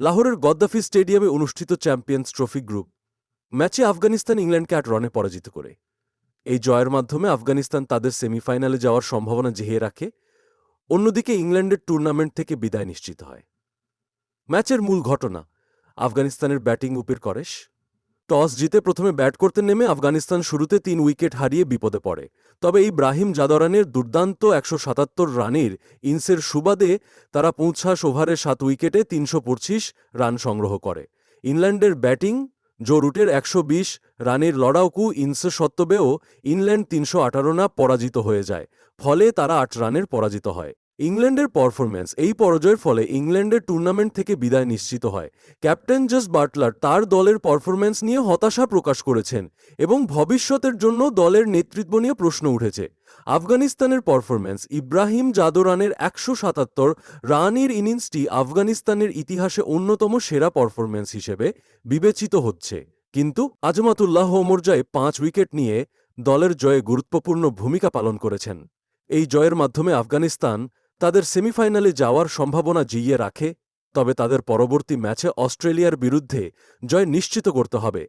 লাহোরের গদ্দাফি স্টেডিয়ামে অনুষ্ঠিত চ্যাম্পিয়ন্স ট্রফি গ্রুপ ম্যাচে আফগানিস্তান ইংল্যান্ডকে আট রনে পরাজিত করে। এই জয়ের মাধ্যমে আফগানিস্তান তাদের সেমিফাইনালে যাওয়ার সম্ভাবনা জেহে রাখে, অন্যদিকে ইংল্যান্ডের টুর্নামেন্ট থেকে বিদায় নিশ্চিত হয়। ম্যাচের মূল ঘটনা, আফগানিস্তানের ব্যাটিং উপের করেশ টস জিতে প্রথমে ব্যাট করতে নেমে আফগানিস্তান শুরুতে তিন উইকেট হারিয়ে বিপদে পড়ে। তবে ইব্রাহিম জাদরানের দুর্দান্ত একশো সাতাত্তর রানের ইনসের সুবাদে তারা পৌঁছাস ওভারে সাত উইকেটে তিনশো পঁচিশ রান সংগ্রহ করে। ইংল্যান্ডের ব্যাটিং, জো রুটের একশো বিশ রানের লড়াউকু ইনসে সত্ত্বেও ইংল্যান্ড তিনশো আঠারো না পরাজিত হয়ে যায়। ফলে তারা আট রানের পরাজিত হয়। ইংল্যান্ডের পারফরম্যান্স এই পরাজয়ের ফলে ইংল্যান্ডের টুর্নামেন্ট থেকে বিদায় নিশ্চিত হয়। ক্যাপ্টেন জাস বাটলার তার দলের পারফরম্যান্স নিয়ে হতাশা প্রকাশ করেছেন এবং ভবিষ্যতের জন্য দলের নেতৃত্ব নিয়ে প্রশ্ন উঠেছে। আফগানিস্তানের পারফরম্যান্স ইব্রাহিম জাদরানের একশো সাতাত্তর রানের ইনিংসটি আফগানিস্তানের ইতিহাসে অন্যতম সেরা পারফরম্যান্স হিসেবে বিবেচিত হচ্ছে। কিন্তু আজমাতুল্লাহ ওমরজাই পাঁচ উইকেট নিয়ে দলের জয়ে গুরুত্বপূর্ণ ভূমিকা পালন করেছেন। এই জয়ের মাধ্যমে আফগানিস্তান তাদের সেমিফাইনালে যাওয়ার সম্ভাবনা জিইয়ে রাখে, তবে তাদের পরবর্তী ম্যাচে অস্ট্রেলিয়ার বিরুদ্ধে জয় নিশ্চিত করতে হবে।